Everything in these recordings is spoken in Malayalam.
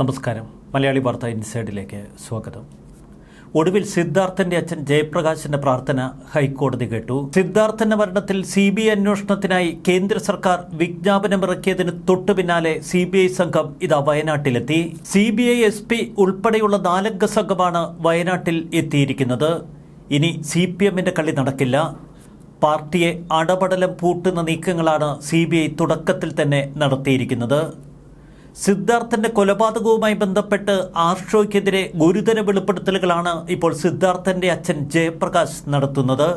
നമസ്കാരം. മലയാളി വാർത്ത ഇൻസൈഡിലേക്ക് സ്വാഗതം. ഒടുവിൽ സിദ്ധാർത്ഥന്റെ അച്ഛൻ ജയപ്രകാശിന്റെ പ്രാർത്ഥന ഹൈക്കോടതി കേട്ടു. സിദ്ധാർത്ഥന്റെ മരണത്തിൽ സി ബി ഐ അന്വേഷണത്തിനായി കേന്ദ്ര സർക്കാർ വിജ്ഞാപനമിറക്കിയതിന് തൊട്ടു പിന്നാലെ സി ബി ഐ സംഘം ഇതാ വയനാട്ടിലെത്തി. C B I S P ഉൾപ്പെടെയുള്ള നാലംഗ സംഘമാണ് വയനാട്ടിൽ എത്തിയിരിക്കുന്നത്. ഇനി സി പി എമ്മിന്റെ കളി നടക്കില്ല. പാർട്ടിയെ അടപടലം പൂട്ടുന്ന നീക്കങ്ങളാണ് സി ബി ഐ തുടക്കത്തിൽ തന്നെ നടത്തിയിരിക്കുന്നത്. സിദ്ധാർത്ഥന്റെ കൊലപാതകവുമായി ബന്ധപ്പെട്ട് ആർഷോയ്ക്കെതിരെ ഗുരുതര വെളിപ്പെടുത്തലുകളാണ് ഇപ്പോൾ സിദ്ധാർത്ഥന്റെ അച്ഛൻ ജയപ്രകാശ് നടത്തുന്നത്.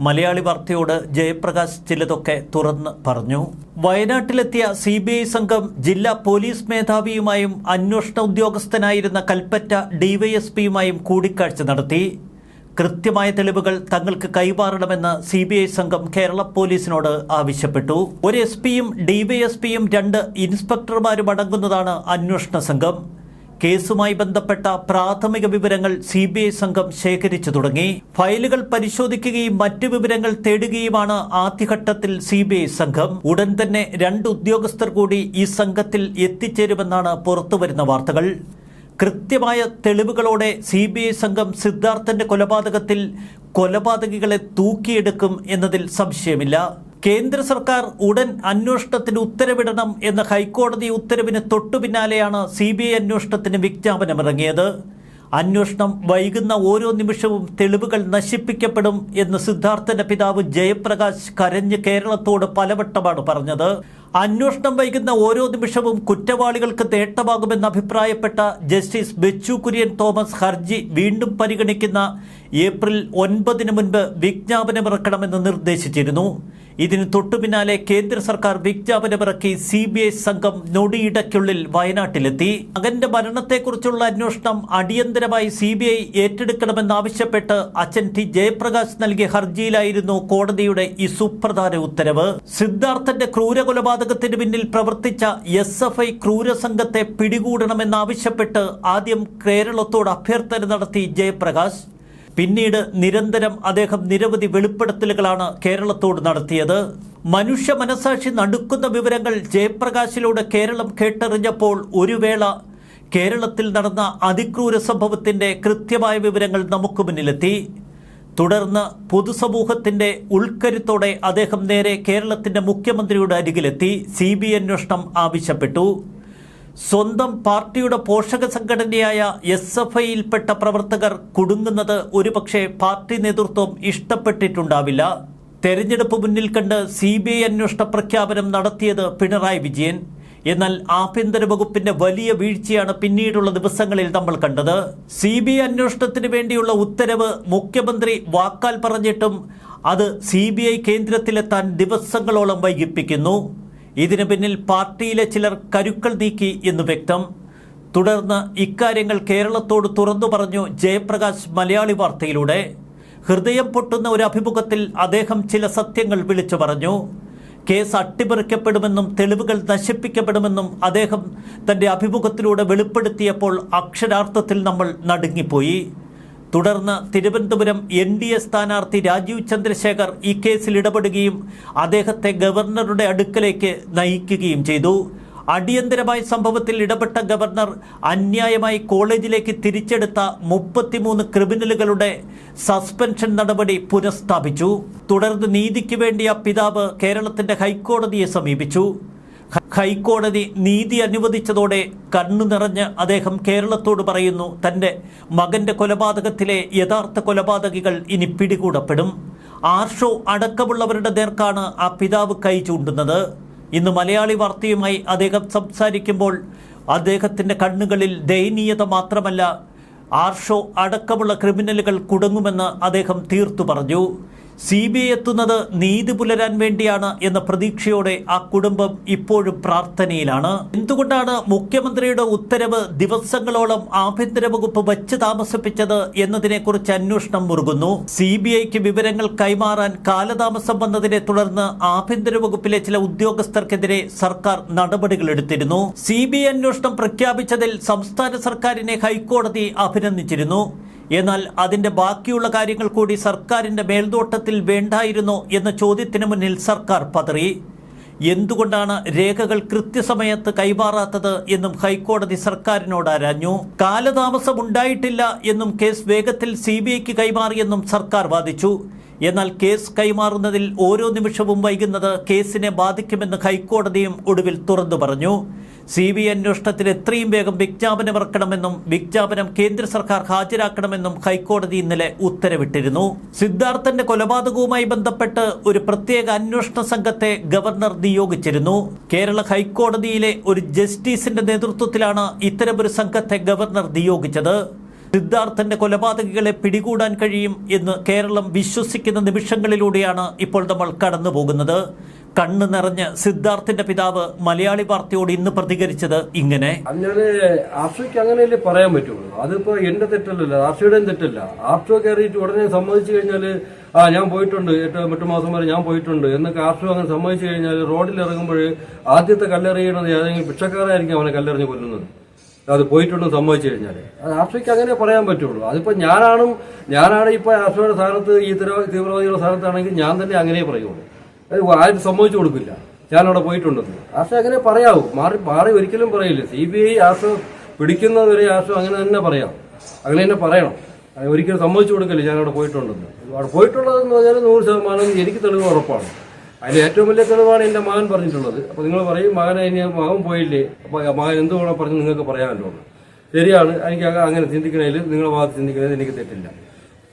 മലയാളി വാർത്തയോട് ജയപ്രകാശ് ചിലതൊക്കെ തുറന്ന് പറഞ്ഞു. വയനാട്ടിലെത്തിയ സി ബി ഐ സംഘം ജില്ലാ പോലീസ് മേധാവിയുമായും അന്വേഷണ ഉദ്യോഗസ്ഥനായിരുന്ന കൽപ്പറ്റ ഡിവൈഎസ്പിയുമായും കൂടിക്കാഴ്ച നടത്തി. കൃത്യമായ തെളിവുകൾ തങ്ങൾക്ക് കൈമാറണമെന്ന് സി ബി ഐ സംഘം കേരള പോലീസിനോട് ആവശ്യപ്പെട്ടു. ഒരു എസ് പിയും ഡിവൈഎസ്പിയും രണ്ട് ഇൻസ്പെക്ടർമാരും അടങ്ങുന്നതാണ് അന്വേഷണ സംഘം. കേസുമായി ബന്ധപ്പെട്ട പ്രാഥമിക വിവരങ്ങൾ സി ബി ഐ സംഘം ശേഖരിച്ചു തുടങ്ങി. ഫയലുകൾ പരിശോധിക്കുകയും മറ്റു വിവരങ്ങൾ തേടുകയുമാണ് ആദ്യഘട്ടത്തിൽ സി ബി ഐ സംഘം. ഉടൻ തന്നെ രണ്ട് ഉദ്യോഗസ്ഥർ കൂടി ഈ സംഘത്തിൽ എത്തിച്ചേരുമെന്നാണ് പുറത്തുവരുന്ന വാർത്തകൾ. കൃത്യമായ തെളിവുകളോടെ സി ബി ഐ സംഘം സിദ്ധാർത്ഥന്റെ കൊലപാതകത്തിൽ കൊലപാതകികളെ തൂക്കിയെടുക്കും എന്നതിൽ സംശയമില്ല. കേന്ദ്ര സർക്കാർ ഉടൻ അന്വേഷണത്തിന് ഉത്തരവിടണം എന്ന ഹൈക്കോടതി ഉത്തരവിന് തൊട്ടു പിന്നാലെയാണ് സി ബി ഐ അന്വേഷണത്തിന് വിജ്ഞാപനമിറങ്ങിയത്. അന്വേഷണം വൈകുന്ന ഓരോ നിമിഷവും തെളിവുകൾ നശിപ്പിക്കപ്പെടും എന്ന് സിദ്ധാർത്ഥന്റെ പിതാവ് ജയപ്രകാശ് കരഞ്ഞ് കേരളത്തോട് പലവട്ടമാണ് പറഞ്ഞത്. അന്വേഷണം വൈകുന്ന ഓരോ നിമിഷവും കുറ്റവാളികൾക്ക് നേട്ടമാകുമെന്ന് അഭിപ്രായപ്പെട്ട ജസ്റ്റിസ് ബെച്ചു കുര്യൻ തോമസ് ഹർജി വീണ്ടും പരിഗണിക്കുന്ന ഏപ്രിൽ ഒൻപതിന് മുൻപ് വിജ്ഞാപനമിറക്കണമെന്ന് നിർദ്ദേശിച്ചിരുന്നു. ഇതിന് തൊട്ടുപിന്നാലെ കേന്ദ്ര സർക്കാർ വിജ്ഞാപനമിറക്കി സി ബി ഐ സംഘം നൊടിയിടയ്ക്കുള്ളിൽ വയനാട്ടിലെത്തി. മകന്റെ മരണത്തെക്കുറിച്ചുള്ള അന്വേഷണം അടിയന്തരമായി സി ബി ഐ ഏറ്റെടുക്കണമെന്നാവശ്യപ്പെട്ട് അച്ഛൻ ടി ജയപ്രകാശ് നൽകിയ ഹർജിയിലായിരുന്നു കോടതിയുടെ ഈ സുപ്രധാന ഉത്തരവ്. സിദ്ധാർത്ഥന്റെ ക്രൂരകൊലപാതകത്തിന് പിന്നിൽ പ്രവർത്തിച്ച എസ് എഫ് ഐ ക്രൂരസംഘത്തെ പിടികൂടണമെന്നാവശ്യപ്പെട്ട് ആദ്യം കേരളത്തോട് അഭ്യർത്ഥന നടത്തി ജയപ്രകാശ്. പിന്നീട് നിരന്തരം അദ്ദേഹം നിരവധി വെളിപ്പെടുത്തലുകളാണ് കേരളത്തോട് നടത്തിയത്. മനുഷ്യ മനസാക്ഷി നടുക്കുന്ന വിവരങ്ങൾ ജയപ്രകാശിലൂടെ കേരളം കേട്ടറിഞ്ഞപ്പോൾ ഒരു വേള കേരളത്തിൽ നടന്ന അതിക്രൂര സംഭവത്തിന്റെ കൃത്യമായ വിവരങ്ങൾ നമുക്ക് മുന്നിലെത്തി. തുടർന്ന് പൊതുസമൂഹത്തിന്റെ ഉൾക്കരുത്തോടെ അദ്ദേഹം നേരെ കേരളത്തിന്റെ മുഖ്യമന്ത്രിയുടെ അരികിലെത്തി. സി ബി അന്വേഷണം ആവശ്യപ്പെട്ടു. സ്വന്തം പാർട്ടിയുടെ പോഷക സംഘടനയായ എസ് എഫ് ഐയിൽപ്പെട്ട പ്രവർത്തകർ കുടുങ്ങുന്നത് ഒരുപക്ഷെ പാർട്ടി നേതൃത്വം ഇഷ്ടപ്പെട്ടിട്ടുണ്ടാവില്ല. തെരഞ്ഞെടുപ്പ് മുന്നിൽ കണ്ട് സി ബി ഐ അന്വേഷണ പ്രഖ്യാപനം നടത്തിയത് പിണറായി വിജയൻ. എന്നാൽ ആഭ്യന്തര വകുപ്പിന്റെ വലിയ വീഴ്ചയാണ് പിന്നീടുള്ള ദിവസങ്ങളിൽ നമ്മൾ കണ്ടത്. സി ബി ഐ അന്വേഷണത്തിന് വേണ്ടിയുള്ള ഉത്തരവ് മുഖ്യമന്ത്രി വാക്കാൽ പറഞ്ഞിട്ടും അത് സി ബി ഐ കേന്ദ്രത്തിലെത്താൻ ദിവസങ്ങളോളം വൈകിപ്പിക്കുന്നു. ഇതിനു പിന്നിൽ പാർട്ടിയിലെ ചിലർ കരുക്കൾ നീക്കി എന്ന് വ്യക്തം. തുടർന്ന് ഇക്കാര്യങ്ങൾ കേരളത്തോട് തുറന്നു പറഞ്ഞു ജയപ്രകാശ് മലയാളി വാർത്തയിലൂടെ. ഹൃദയം പൊട്ടുന്ന ഒരു അഭിമുഖത്തിൽ അദ്ദേഹം ചില സത്യങ്ങൾ വിളിച്ചു പറഞ്ഞു. കേസ് അട്ടിമറിക്കപ്പെടുമെന്നും തെളിവുകൾ നശിപ്പിക്കപ്പെടുമെന്നും അദ്ദേഹം തന്റെ അഭിമുഖത്തിലൂടെ വെളിപ്പെടുത്തിയപ്പോൾ അക്ഷരാർത്ഥത്തിൽ നമ്മൾ നടുങ്ങിപ്പോയി. തുടർന്ന് തിരുവനന്തപുരം എൻ ഡി എ സ്ഥാനാർത്ഥി രാജീവ് ചന്ദ്രശേഖർ ഈ കേസിൽ ഇടപെടുകയും അദ്ദേഹത്തെ ഗവർണറുടെ അടുക്കലേക്ക് നയിക്കുകയും ചെയ്തു. അടിയന്തരമായ സംഭവത്തിൽ ഇടപെട്ട ഗവർണർ അന്യായമായി കോളേജിലേക്ക് തിരിച്ചെടുത്ത മുപ്പത്തിമൂന്ന് ക്രിമിനലുകളുടെ സസ്പെൻഷൻ നടപടി പുനഃസ്ഥാപിച്ചു. തുടർന്ന് നീതിക്ക് വേണ്ടി ആ പിതാവ് കേരളത്തിന്റെ ഹൈക്കോടതിയെ സമീപിച്ചു. ഹൈക്കോടതി നീതി അനുവദിച്ചതോടെ കണ്ണു നിറഞ്ഞ് അദ്ദേഹം കേരളത്തോട് പറയുന്നു തന്റെ മകന്റെ കൊലപാതകത്തിലെ യഥാർത്ഥ കൊലപാതകികൾ ഇനി പിടികൂടപ്പെടും. ആർഷോ അടക്കമുള്ളവരുടെ നേർക്കാണ് ആ പിതാവ് കൈ ചൂണ്ടുന്നത്. ഇന്ന് മലയാളി വാർത്തയുമായി അദ്ദേഹം സംസാരിക്കുമ്പോൾ അദ്ദേഹത്തിന്റെ കണ്ണുകളിൽ ദയനീയത മാത്രമല്ല ആർഷോ അടക്കമുള്ള ക്രിമിനലുകൾ കുടുങ്ങുമെന്ന് അദ്ദേഹം തീർത്തു പറഞ്ഞു. സി ബി ഐ എത്തുന്നത് നീതി പുലരാൻ വേണ്ടിയാണ് എന്ന പ്രതീക്ഷയോടെ ആ കുടുംബം ഇപ്പോഴും പ്രാർത്ഥനയിലാണ്. എന്തുകൊണ്ടാണ് മുഖ്യമന്ത്രിയുടെ ഉത്തരവ് ദിവസങ്ങളോളം ആഭ്യന്തര വകുപ്പ് വച്ച് താമസിപ്പിച്ചത് എന്നതിനെക്കുറിച്ച് അന്വേഷണം മുറുകുന്നു. സി ബി ഐക്ക് വിവരങ്ങൾ കൈമാറാൻ കാലതാമസം വന്നതിനെ തുടർന്ന് ആഭ്യന്തര വകുപ്പിലെ ചില ഉദ്യോഗസ്ഥർക്കെതിരെ സർക്കാർ നടപടികൾ എടുത്തിരുന്നു. സി ബി ഐ അന്വേഷണം പ്രഖ്യാപിച്ചതിൽ സംസ്ഥാന സർക്കാരിനെ ഹൈക്കോടതി അഭിനന്ദിച്ചിരുന്നു. എന്നാൽ അതിന്റെ ബാക്കിയുള്ള കാര്യങ്ങൾ കൂടി സർക്കാരിന്റെ മേൽനോട്ടത്തിൽ വേണ്ടായിരുന്നോ എന്ന ചോദ്യത്തിന് മുന്നിൽ സർക്കാർ പതറി. എന്തുകൊണ്ടാണ് രേഖകൾ കൃത്യസമയത്ത് കൈമാറാത്തത് എന്നും ഹൈക്കോടതി സർക്കാരിനോട് ആരാഞ്ഞു. കാലതാമസം ഉണ്ടായിട്ടില്ല എന്നും കേസ് വേഗത്തിൽ സി ബി ഐക്ക് കൈമാറിയെന്നും സർക്കാർ വാദിച്ചു. എന്നാൽ കേസ് കൈമാറുന്നതിൽ ഓരോ നിമിഷവും വൈകുന്നത് കേസിനെ ബാധിക്കുമെന്ന് ഹൈക്കോടതിയും ഒടുവിൽ തുറന്നു പറഞ്ഞു. സി ബി അന്വേഷണത്തിൽ എത്രയും വേഗം വിജ്ഞാപനം ഇറക്കണമെന്നും വിജ്ഞാപനം കേന്ദ്ര സർക്കാർ ഹാജരാക്കണമെന്നും ഹൈക്കോടതി ഇന്നലെ ഉത്തരവിട്ടിരുന്നു. സിദ്ധാർത്ഥന്റെ കൊലപാതകവുമായി ബന്ധപ്പെട്ട് ഒരു പ്രത്യേക അന്വേഷണ സംഘത്തെ ഗവർണർ നിയോഗിച്ചിരുന്നു. കേരള ഹൈക്കോടതിയിലെ ഒരു ജസ്റ്റിസിന്റെ നേതൃത്വത്തിലാണ് ഇത്തരമൊരു സംഘത്തെ ഗവർണർ നിയോഗിച്ചത്. സിദ്ധാർത്ഥന്റെ കൊലപാതകികളെ പിടികൂടാൻ കഴിയും എന്ന് കേരളം വിശ്വസിക്കുന്ന നിമിഷങ്ങളിലൂടെയാണ് ഇപ്പോൾ നമ്മൾ കടന്നു പോകുന്നത് കണ്ണു നിറഞ്ഞ് സിദ്ധാർത്ഥിന്റെ പിതാവ് മലയാളി വാർത്തയോട് ഇന്ന് പ്രതികരിച്ചത് ഇങ്ങനെ. അങ്ങനെ ആഫ്രിക്ക അങ്ങനെയല്ലേ പറയാൻ പറ്റുള്ളൂ. അതിപ്പോ എന്റെ തെറ്റല്ലല്ലോ ആർഷയുടെയും തെറ്റല്ല. ആർഷോ കയറിയിട്ട് ഉടനെ സമ്മതിച്ചു കഴിഞ്ഞാൽ ആ ഞാൻ പോയിട്ടുണ്ട് എട്ട് എട്ട് മാസം വരെ ഞാൻ പോയിട്ടുണ്ട് എന്നൊക്കെ ആർഷോ അങ്ങനെ സമ്മതിച്ചു കഴിഞ്ഞാൽ റോഡിൽ ഇറങ്ങുമ്പോൾ ആദ്യത്തെ കല്ലെറിയണത് ഏതെങ്കിലും ഭിക്ഷക്കാരായിരിക്കും അവനെ കല്ലെറിഞ്ഞ് കൊല്ലുന്നത്. അത് പോയിട്ടുണ്ടെന്ന് സമ്മതിച്ചു കഴിഞ്ഞാൽ അത് ആഫ്രിക്ക അങ്ങനെ പറയാൻ പറ്റുള്ളൂ. അതിപ്പോ ഞാനാണും ഞാനാണ് ഇപ്പൊ ആർഷയുടെ സ്ഥാനത്ത് ഈ തീവ്ര- തീവ്രവാദികളുടെ സ്ഥാനത്താണെങ്കിൽ ഞാൻ തന്നെ അങ്ങനെ പറയുള്ളൂ. ആരും സമ്മതിച്ചു കൊടുക്കില്ല. ഞാനവിടെ പോയിട്ടുണ്ടെന്ന്. ആശ അങ്ങനെ പറയാവൂ. മാറി മാറി ഒരിക്കലും പറയില്ല. സി ബി ഐ ആർഷ പിടിക്കുന്നവരെ ആശ അങ്ങനെ തന്നെ പറയാം. അങ്ങനെ തന്നെ പറയണം. ഒരിക്കലും സമ്മതിച്ചു കൊടുക്കില്ല. ഞാനവിടെ പോയിട്ടുണ്ടെന്ന്. അവിടെ പോയിട്ടുള്ളതെന്ന് പറഞ്ഞാൽ നൂറ് ശതമാനം എനിക്ക് തെളിവ് ഉറപ്പാണ്. അതിൽ ഏറ്റവും വലിയ തെളിവാണ് എന്റെ മകൻ പറഞ്ഞിട്ടുള്ളത്. അപ്പോൾ നിങ്ങൾ പറയും മകൻ ഇനി മകൻ പോയില്ലേ? അപ്പോൾ മകൻ എന്തുകൊണ്ടാണ് പറഞ്ഞ് നിങ്ങൾക്ക് പറയാമല്ലോ ശരിയാണ്. എനിക്ക് അങ്ങ- അങ്ങനെ ചിന്തിക്കണതിൽ നിങ്ങളുടെ ഭാഗത്ത് ചിന്തിക്കണതിൽ എനിക്ക് തെറ്റില്ല.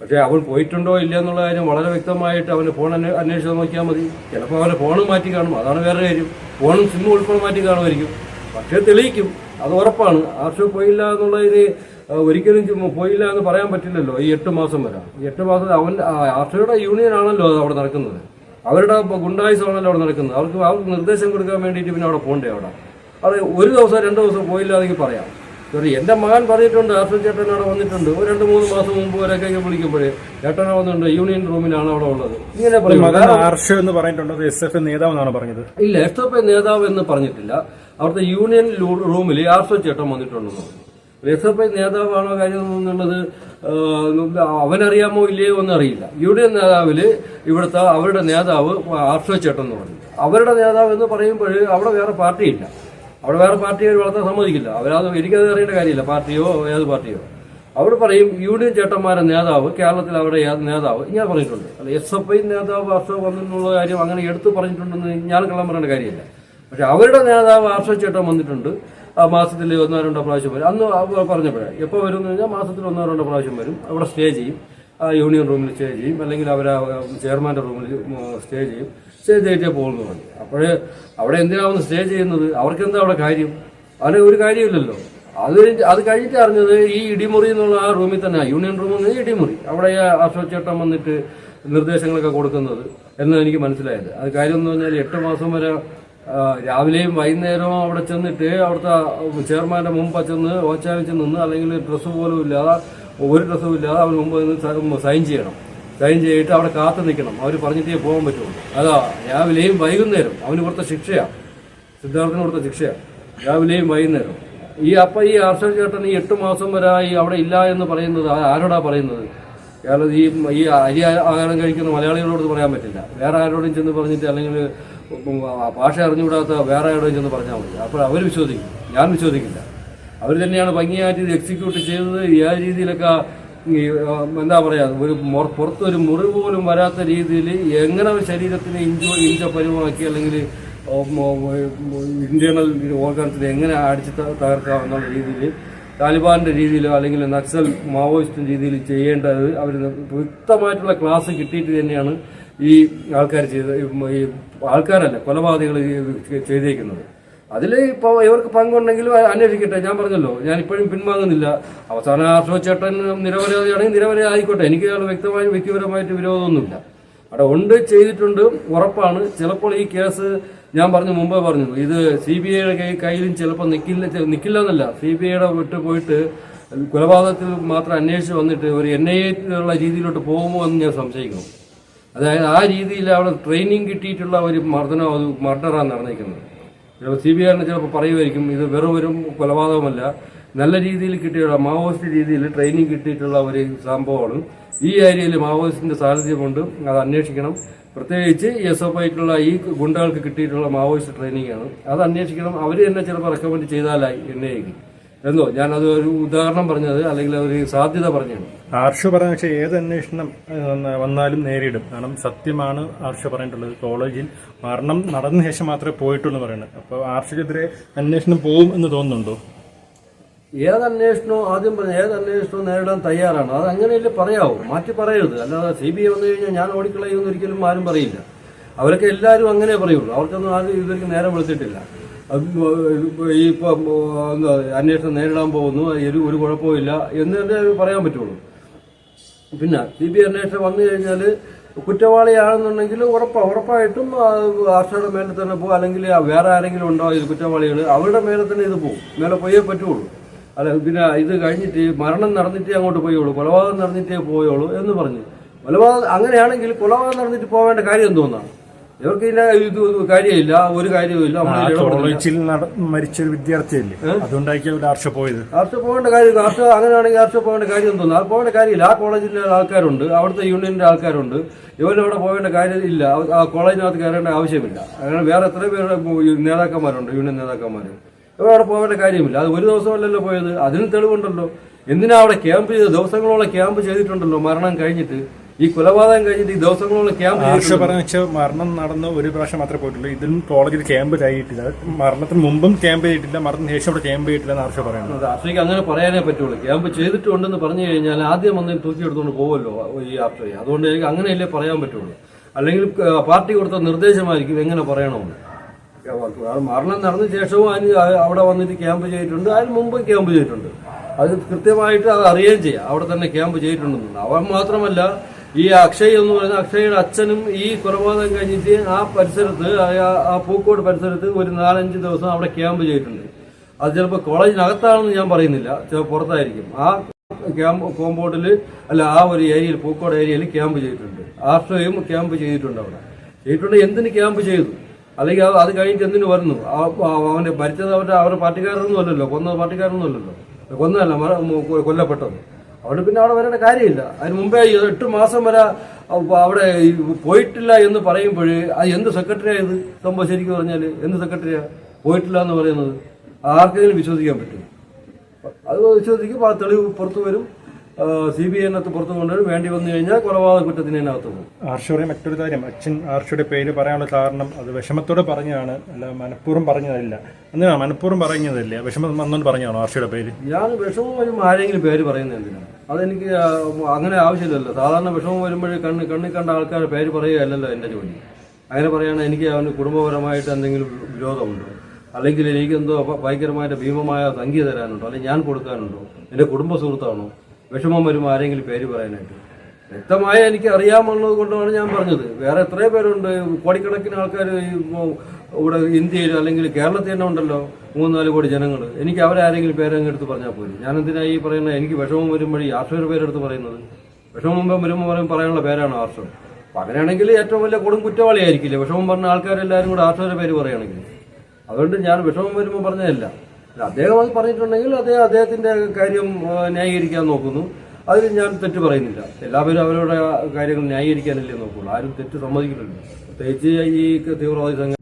പക്ഷേ അവൻ പോയിട്ടുണ്ടോ ഇല്ല എന്നുള്ള കാര്യം വളരെ വ്യക്തമായിട്ട് അവന്റെ ഫോൺ അന്വേ- അന്വേഷിച്ച് നോക്കിയാൽ മതി. ചിലപ്പോൾ അവന്റെ ഫോൺ മാറ്റി കാണും. അതാണ് വേറെ കാര്യം. ഫോണും സിമ്മും ഉൾപ്പെടെ മാറ്റി കാണുമായിരിക്കും. പക്ഷേ തെളിയിക്കും. അത് ഉറപ്പാണ്. ആർഷോ പോയില്ല എന്നുള്ളതിന് ഇത് ഒരിക്കലും പോയില്ല എന്ന് പറയാൻ പറ്റില്ലല്ലോ ഈ എട്ട് മാസം വരെ. എട്ട് മാസം അവൻ ആർഷോയുടെ യൂണിയൻ ആണല്ലോ അവിടെ നടക്കുന്നത്. അവരുടെ ഗുണ്ടായുസമാണല്ലോ അവിടെ നടക്കുന്നത്. അവർക്ക് അവർക്ക് നിർദ്ദേശം കൊടുക്കാൻ വേണ്ടിയിട്ട് പിന്നെ അവിടെ പോകണ്ടേ അവിടെ? അത് ഒരു ദിവസം രണ്ട് ദിവസം പോയില്ലാതെങ്കിൽ പറയാം. എന്റെ മകൻ പറഞ്ഞിട്ടുണ്ട് ആർഷ ചേട്ടൻ അവിടെ വന്നിട്ടുണ്ട്. ഒരു രണ്ട് മൂന്ന് മാസം മുമ്പ് വരെയൊക്കെ വിളിക്കുമ്പോഴേ ചേട്ടൻ വന്നിട്ടുണ്ട് യൂണിയൻ റൂമിലാണ് അവിടെ ഉള്ളത്. ഇങ്ങനെ ആർഷ എന്ന് പറഞ്ഞിട്ടുണ്ട് എസ് എഫ് നേതാവ് എന്നാണ് പറഞ്ഞത്? ഇല്ല എസ് എഫ് ഐ നേതാവ് എന്ന് പറഞ്ഞിട്ടില്ല. അവിടുത്തെ യൂണിയൻ റൂമിൽ ആർഷോ ചേട്ടൻ വന്നിട്ടുണ്ടെന്ന് എസ് എഫ് ഐ നേതാവാണോ കാര്യം എന്നുള്ളത് അവനറിയാമോ ഇല്ലയോ ഒന്നും അറിയില്ല. യൂണിയൻ നേതാവിൽ ഇവിടുത്തെ അവരുടെ നേതാവ് ആർഷോ ചേട്ടൻ എന്ന് പറഞ്ഞു. അവരുടെ നേതാവ് എന്ന് പറയുമ്പോൾ അവിടെ വേറെ പാർട്ടിയില്ല. അവിടെ വേറെ പാർട്ടി അവർ വളർത്താൻ സമ്മതിക്കില്ല. അവരത് എനിക്കത് അറിയേണ്ട കാര്യമില്ല. പാർട്ടിയോ ഏത് പാർട്ടിയോ. അവർ പറയും യൂണിയൻ ചേട്ടന്മാരെ നേതാവ് കേരളത്തിൽ അവരുടെ നേതാവ് ഞാൻ പറഞ്ഞിട്ടുണ്ട്. അല്ല എസ് എഫ് ഐ നേതാവ് ആർഷോ വന്നിട്ടുള്ള കാര്യം അങ്ങനെ എടുത്തു പറഞ്ഞിട്ടുണ്ടെന്ന് ഞാൻ കള്ളം പറയേണ്ട കാര്യമില്ല. പക്ഷെ അവരുടെ നേതാവ് ആർഷോ ചേട്ടൻ വന്നിട്ടുണ്ട്. ആ മാസത്തിൽ ഒന്നോ രണ്ടോ പ്രാവശ്യം വരും. അന്ന് പറഞ്ഞപ്പോഴേ. എപ്പോൾ വരും എന്ന് കഴിഞ്ഞാൽ മാസത്തിൽ ഒന്നോ രണ്ടോ പ്രാവശ്യം വരും. അവിടെ സ്റ്റേ ചെയ്യും. യൂണിയൻ റൂമിൽ സ്റ്റേ ചെയ്യും. അല്ലെങ്കിൽ അവർ ചെയർമാന്റെ റൂമിൽ സ്റ്റേ ചെയ്യും. സ്റ്റേ ചെയ്തിട്ടേ പോകുന്നു പറഞ്ഞു. അപ്പോഴേ അവിടെ എന്തിനാവുന്നു സ്റ്റേ ചെയ്യുന്നത്? അവർക്ക് എന്താ അവിടെ കാര്യം? അതിന് ഒരു കാര്യമില്ലല്ലോ. അത് അത് കഴിഞ്ഞിട്ട് അറിഞ്ഞത് ഈ ഇടിമുറി എന്നുള്ള ആ റൂമിൽ തന്നെ യൂണിയൻ റൂമിൽ നിന്ന് ഇടിമുറി. അവിടെ അശോക് ചേട്ടൻ വന്നിട്ട് നിർദ്ദേശങ്ങളൊക്കെ കൊടുക്കുന്നത് എന്ന് എനിക്ക് മനസ്സിലായത്. അത് കാര്യം എന്ന് പറഞ്ഞാൽ എട്ട് മാസം വരെ ആ, രാവിലെയും വൈകുന്നേരവും അവിടെ ചെന്നിട്ട് അവിടുത്തെ ചെയർമാന്റെ മുമ്പ് ചെന്ന് ഓച്ചാനിച്ച് നിന്ന് അല്ലെങ്കിൽ ഡ്രസ്സ് പോലും ഇല്ലാതെ ഒരു ഡ്രസ്സും ഇല്ലാതെ അവന് മുമ്പ് സൈൻ ചെയ്യണം. സൈൻ ചെയ്തിട്ട് അവിടെ കാത്തു നിൽക്കണം. അവർ പറഞ്ഞിട്ടേ പോകാൻ പറ്റുള്ളൂ. അതാ രാവിലെയും വൈകുന്നേരം അവന് കൊടുത്ത ശിക്ഷയാണ് സിദ്ധാർത്ഥന് കൊടുത്ത ശിക്ഷയാണ് രാവിലെയും വൈകുന്നേരം. ഈ അപ്പ ഈ ആർഷൽ ചേട്ടൻ ഈ എട്ട് മാസം വരെ ഈ അവിടെ ഇല്ല എന്ന് പറയുന്നത് ആരോടാ പറയുന്നത്? കേരളത്തിൽ ഈ ഈ അരി ആഹാരം കഴിക്കുന്ന മലയാളികളോട് പറയാൻ പറ്റില്ല. വേറെ ആരോടും ചെന്ന് പറഞ്ഞിട്ട് അല്ലെങ്കിൽ ഭാഷ അറിഞ്ഞുകൂടാത്ത വേറെ ആരോടും ചെന്ന് പറഞ്ഞാൽ മതി. അപ്പോൾ അവർ വിശ്വസിക്കും. ഞാൻ വിശ്വസിക്കില്ല. അവർ തന്നെയാണ് ഭംഗിയായിട്ട് ഇത് എക്സിക്യൂട്ട് ചെയ്തത് ആ രീതിയിലൊക്കെ എന്താ പറയുക ഒരു പുറത്തൊരു മുറിവ് പോലും വരാത്ത രീതിയിൽ എങ്ങനെ ഒരു ശരീരത്തിനെ ഇഞ്ചോ ഇഞ്ച പരിമാക്കി അല്ലെങ്കിൽ ഇന്റേണൽ ഓർഗൻസിനെ എങ്ങനെ അടിച്ച് തകർക്കാം എന്നുള്ള രീതിയിൽ താലിബാന്റെ രീതിയിലോ അല്ലെങ്കിൽ നക്സൽ മാവോയിസ്റ്റ് രീതിയിൽ ചെയ്യേണ്ടത് അവർ വ്യക്തമായിട്ടുള്ള ക്ലാസ് കിട്ടിയിട്ട് തന്നെയാണ് ഈ ആൾക്കാർ ചെയ്ത് ഈ ആൾക്കാരല്ല കൊലപാതകൾ ചെയ്തേക്കുന്നത്. അതിൽ ഇപ്പോൾ ഇവർക്ക് പങ്കുണ്ടെങ്കിൽ അന്വേഷിക്കട്ടെ ഞാൻ പറഞ്ഞല്ലോ ഞാൻ ഇപ്പോഴും പിൻവാങ്ങുന്നില്ല. അവസാനം ആർഷോ ചേട്ടൻ നിരപരാധിയാണെങ്കിൽ നിരപരാധി ആയിക്കോട്ടെ എനിക്ക് അയാൾ വ്യക്തമായി വ്യക്തിപരമായിട്ട് വിരോധമൊന്നുമില്ല. അവിടെ ഉണ്ട് ചെയ്തിട്ടുണ്ട് ഉറപ്പാണ്. ചിലപ്പോൾ ഈ കേസ് ഞാൻ പറഞ്ഞു മുമ്പേ പറഞ്ഞു ഇത് സി ബി ഐയുടെ കയ്യിലും ചിലപ്പോൾ നിൽക്കില്ല നിൽക്കില്ല എന്നല്ല സി ബി ഐയുടെ വിട്ട് പോയിട്ട് കൊലപാതകത്തിൽ മാത്രം അന്വേഷിച്ച് വന്നിട്ട് ഒരു എൻ ഐ എ രീതിയിലോട്ട് പോകുമോ എന്ന് ഞാൻ സംശയിക്കുന്നു. അതായത് ആ രീതിയിൽ അവിടെ ട്രെയിനിങ് കിട്ടിയിട്ടുള്ള ഒരു മർദ്ദനം അത് മർഡറാണ് നടന്നിരിക്കുന്നത് ചിലപ്പോൾ സി ബി ഐ ചിലപ്പോൾ പറയുമായിരിക്കും ഇത് വെറും ഒരു കൊലപാതകമല്ല. നല്ല രീതിയിൽ കിട്ടിയുള്ള മാവോയിസ്റ്റ് രീതിയിൽ ട്രെയിനിങ് കിട്ടിയിട്ടുള്ള ഒരു സംഭവമാണ്. ഈ ഏരിയയിൽ മാവോയിസ്റ്റിന്റെ സാന്നിധ്യമുണ്ട് അത് അന്വേഷിക്കണം. പ്രത്യേകിച്ച് എസ് എഫ് ഐക്കുള്ള ഈ ഗുണ്ടകൾക്ക് കിട്ടിയിട്ടുള്ള മാവോയിസ്റ്റ് ട്രെയിനിങ് ആണ്. അത് അന്വേഷിക്കണം. അവർ തന്നെ ചിലപ്പോൾ റെക്കമെൻഡ് ചെയ്താലായി എന്നേക്കും എന്നോ ഞാനത് ഒരു ഉദാഹരണം പറഞ്ഞത് അല്ലെങ്കിൽ ഒരു സാധ്യത പറഞ്ഞാണ്. ആർഷു പറഞ്ഞ പക്ഷേ ഏത് അന്വേഷണം വന്നാലും നേരിടും. കാരണം സത്യമാണ് ആർഷു പറഞ്ഞിട്ടുള്ളത്. കോളേജിൽ മരണം നടന്ന ശേഷം മാത്രമേ പോയിട്ടുള്ളൂ എന്ന് പറയുന്നത്. അപ്പോൾ ആർഷക്കെതിരെ അന്വേഷണം പോവും എന്ന് തോന്നുന്നുണ്ടോ? ഏത് അന്വേഷണവും ആദ്യം പറഞ്ഞ ഏത് അന്വേഷണവും നേരിടാൻ തയ്യാറാണ്. അത് അങ്ങനെയല്ലേ പറയാവൂ? മാറ്റി പറയരുത്. അല്ലാതെ സി ബി ഐ വന്നു കഴിഞ്ഞാൽ ഞാൻ ഓടിക്കളയുമെന്ന് ഒരിക്കലും ആരും പറയില്ല. അവരൊക്കെ എല്ലാവരും അങ്ങനെ പറയുള്ളൂ. അവർക്കൊന്നും ആരും ഇതുവരെ നേരം വെളുത്തിട്ടില്ല. ഈ ഇപ്പം അന്വേഷണം നേരിടാൻ പോകുന്നു. ഒരു ഒരു കുഴപ്പമില്ല എന്ന് തന്നെ പറയാൻ പറ്റുള്ളൂ. പിന്നെ സി ബി അന്വേഷണം വന്നു കഴിഞ്ഞാൽ കുറ്റവാളിയാണെന്നുണ്ടെങ്കിൽ ഉറപ്പ ഉറപ്പായിട്ടും ആർഷയുടെ മേലെ തന്നെ പോകും അല്ലെങ്കിൽ വേറെ ആരെങ്കിലും ഉണ്ടോ ഇത് കുറ്റവാളികൾ അവരുടെ മേലെ തന്നെ ഇത് പോകും മേലെ പോയേ പറ്റുള്ളൂ. അല്ല പിന്നെ ഇത് കഴിഞ്ഞിട്ട് മരണം നടന്നിട്ടേ അങ്ങോട്ട് പോയുള്ളൂ. കൊലപാതകം നടന്നിട്ടേ പോയുള്ളൂ എന്ന് പറഞ്ഞു. കൊലപാതകം അങ്ങനെയാണെങ്കിൽ കൊലപാതകം നടന്നിട്ട് പോവേണ്ട കാര്യം എന്തോന്നാണ്? ഇവർക്ക് ഇത് കാര്യമില്ല ഒരു കാര്യമില്ല. കോളേജിൽ മരിച്ചൊരു വിദ്യാർത്ഥിയല്ലേ? അതുകൊണ്ടായിരിക്കും ആർഷ പോയത്. ആർഷ പോകേണ്ട കാര്യം ആർഷ അങ്ങനെയാണെങ്കിൽ ആർഷ പോകേണ്ട കാര്യം തോന്നുന്നു. അത് പോകേണ്ട കാര്യമില്ല. ആ കോളേജിലെ ആൾക്കാരുണ്ട്. അവിടുത്തെ യൂണിയന്റെ ആൾക്കാരുണ്ട്. ഇവരവിടെ പോകേണ്ട കാര്യമില്ല ആ കോളേജിനകത്ത് കയറേണ്ട ആവശ്യമില്ല. അങ്ങനെ വേറെ എത്ര പേരുടെ നേതാക്കന്മാരുണ്ട്? യൂണിയൻ നേതാക്കന്മാർ ഇവരവിടെ പോകേണ്ട കാര്യമില്ല. അത് ഒരു ദിവസമല്ലല്ലോ പോയത്. അതിന് തെളിവുണ്ടല്ലോ. എന്തിനാ അവിടെ ക്യാമ്പ് ചെയ്ത് ദിവസങ്ങളോളം ക്യാമ്പ് ചെയ്തിട്ടുണ്ടല്ലോ. മരണം കഴിഞ്ഞിട്ട്. ഈ കൊലപാതകം കഴിഞ്ഞിട്ട് ഈ ദിവസങ്ങളോളം ക്യാമ്പ് ആർഷ പറഞ്ഞ മരണം നടന്ന ഒരു പ്രാവശ്യം മാത്രമേ പോയിട്ടുള്ളൂ. ഇതിലും കോളേജിൽ ക്യാമ്പ് ചെയ്തിട്ടില്ല. മരണത്തിന് മുമ്പും ക്യാമ്പ് ചെയ്തിട്ടില്ല. മരണത്തിന് ശേഷം അവിടെ ക്യാമ്പ് ചെയ്തിട്ടില്ല എന്ന് ആർഷ പറയുന്നത് ആർഷയ്ക്ക് അങ്ങനെ പറയാനേ പറ്റുള്ളൂ. ക്യാമ്പ് ചെയ്തിട്ടുണ്ടെന്ന് പറഞ്ഞു കഴിഞ്ഞാൽ ആദ്യം വന്ന് തൂക്കിയെടുത്തുകൊണ്ട് പോകുമല്ലോ ഈ ആർഷയെ. അതുകൊണ്ട് എനിക്ക് അങ്ങനെയല്ലേ പറയാൻ പറ്റുള്ളൂ. അല്ലെങ്കിൽ പാർട്ടി കൊടുത്ത നിർദ്ദേശമായിരിക്കും എങ്ങനെ പറയണമെന്ന്. മരണം നടന്ന ശേഷവും അതിന് അവിടെ വന്നിട്ട് ക്യാമ്പ് ചെയ്തിട്ടുണ്ട്. അതിന് മുമ്പ് ക്യാമ്പ് ചെയ്തിട്ടുണ്ട്. അത് കൃത്യമായിട്ട് അത് അറിയുകയും ചെയ്യാം. അവിടെ തന്നെ ക്യാമ്പ് ചെയ്തിട്ടുണ്ടെന്നുണ്ട്. അവൻ മാത്രമല്ല ഈ അക്ഷയ് എന്ന് പറയുന്ന അക്ഷയുടെ അച്ഛനും ഈ കൊലപാതകം കഴിഞ്ഞിട്ട് ആ പരിസരത്ത് ആ- പൂക്കോട് പരിസരത്ത് ഒരു നാലഞ്ച് ദിവസം അവിടെ ക്യാമ്പ് ചെയ്തിട്ടുണ്ട്. അത് ചിലപ്പോൾ കോളേജിനകത്താണെന്ന് ഞാൻ പറയുന്നില്ല. ചിലപ്പോൾ പുറത്തായിരിക്കും. ആ ക്യാമ്പ് കോമ്പൗണ്ടിൽ അല്ല ആ ഒരു ഏരിയയിൽ പൂക്കോട് ഏരിയയിൽ ക്യാമ്പ് ചെയ്തിട്ടുണ്ട്. ആർഷയും ക്യാമ്പ് ചെയ്തിട്ടുണ്ട് അവിടെ. ചെയ്തിട്ടുണ്ട് എന്തിന് ക്യാമ്പ് ചെയ്തു? അല്ലെങ്കിൽ അത് അത് കഴിഞ്ഞിട്ട് എന്തിനു വരുന്നു? അവന്റെ ഭരിച്ചത് അവരുടെ അവരുടെ പാർട്ടിക്കാരൊന്നും അല്ലല്ലോ. കൊന്ന പാർട്ടിക്കാരൊന്നും അല്ലല്ലോ. കൊന്നതല്ല കൊല്ലപ്പെട്ടത്. അവിടെ പിന്നെ അവിടെ വരേണ്ട കാര്യമില്ല. അതിന് മുമ്പേ എട്ട് മാസം വരെ അവിടെ പോയിട്ടില്ല എന്ന് പറയുമ്പോൾ അത് എന്ത് സെക്രട്ടറിയാ ഇത് സംഭവം ശരിക്കും പറഞ്ഞാൽ എന്ത് സെക്രട്ടറിയാ പോയിട്ടില്ല എന്ന് പറയുന്നത് ആർക്കെങ്കിലും വിശ്വസിക്കാൻ പറ്റും അത് വിശ്വസിക്കും ആ തെളിവ് പുറത്തു വരും. സി ബി ഐനകത്ത് പുറത്തു കൊണ്ടുവരും. വേണ്ടി വന്നു കഴിഞ്ഞാൽ കൊലപാതക കുറ്റത്തിന് അതിനകത്ത് പോകും. ആർഷയുടെ മറ്റൊരു കാര്യം. അച്ഛൻ ആർഷയുടെ പേര് പറയാനുള്ള കാരണം അത് വിഷമത്തോടെ പറഞ്ഞതാണ്. അല്ല മനഃപൂർവം പറഞ്ഞതല്ല. എന്തിനാ? മനഃപൂർവം പറഞ്ഞതല്ല? വിഷമം വന്നുകൊണ്ട് പറഞ്ഞതാണോ ആർഷയുടെ പേര്? ഞാൻ വിഷമം ആരെങ്കിലും പേര് പറയുന്നത് എന്തിനാണ് അതെനിക്ക് അങ്ങനെ ആവശ്യമില്ലല്ലോ. സാധാരണ വിഷമം വരുമ്പോഴേ കണ്ണ് കണ്ണിൽ കണ്ട ആൾക്കാരുടെ പേര് പറയുകയല്ലല്ലോ എന്റെ ജോലി. അങ്ങനെ പറയുകയാണെങ്കിൽ എനിക്ക് അവന് കുടുംബപരമായിട്ട് എന്തെങ്കിലും വിരോധമുണ്ടോ? അല്ലെങ്കിൽ എനിക്കെന്തോ ഭയങ്കരമായിട്ട് ഭീമമായ സംഖ്യ തരാനുണ്ടോ? അല്ലെങ്കിൽ ഞാൻ കൊടുക്കാനുണ്ടോ? എന്റെ കുടുംബ സുഹൃത്താണോ? വിഷമം വരുമ്പോൾ ആരെങ്കിലും പേര് പറയാനായിട്ട്? വ്യക്തമായ എനിക്ക് അറിയാമെന്നത് കൊണ്ടാണ് ഞാൻ പറഞ്ഞത്. വേറെ എത്രയോ പേരുണ്ട്. കോടിക്കണക്കിന് ആൾക്കാർ ഇവിടെ ഇന്ത്യയിൽ അല്ലെങ്കിൽ കേരളത്തിൽ തന്നെ ഉണ്ടല്ലോ. മൂന്ന് നാല് കോടി ജനങ്ങൾ എനിക്ക് അവരാരെങ്കിലും എടുത്ത് പറഞ്ഞാൽ പോലും ഞാൻ എന്തിനാ ഈ പറയുന്നത്? എനിക്ക് വിഷമം വരുമ്പോഴേ ആർഷയുടെ പേരെടുത്ത് പറയുന്നത്. വിഷമം വരുമ്പോൾ പറയും പറയാനുള്ള പേരാണ് ആർഷം. അപ്പം അങ്ങനെയാണെങ്കിൽ ഏറ്റവും വലിയ കൊടും കുറ്റവാളിയായിരിക്കില്ലേ? വിഷമം പറഞ്ഞ ആൾക്കാരെല്ലാവരും കൂടെ ആർഷയുടെ പേര് പറയുകയാണെങ്കിൽ. അതുകൊണ്ട് ഞാൻ വിഷമം വരുമ്പോൾ പറഞ്ഞതല്ല. അദ്ദേഹം അത് പറഞ്ഞിട്ടുണ്ടെങ്കിൽ അദ്ദേഹം അദ്ദേഹത്തിന്റെ കാര്യം ന്യായീകരിക്കാൻ നോക്കുന്നു. അതിൽ ഞാൻ തെറ്റ് പറയുന്നില്ല. എല്ലാവരും അവരുടെ കാര്യങ്ങൾ ന്യായീകരിക്കാനല്ലേ നോക്കുള്ളൂ. ആരും തെറ്റ് സമ്മതിക്കുന്നില്ല. പ്രത്യേകിച്ച് ഈ തീവ്രവാദി സംഘ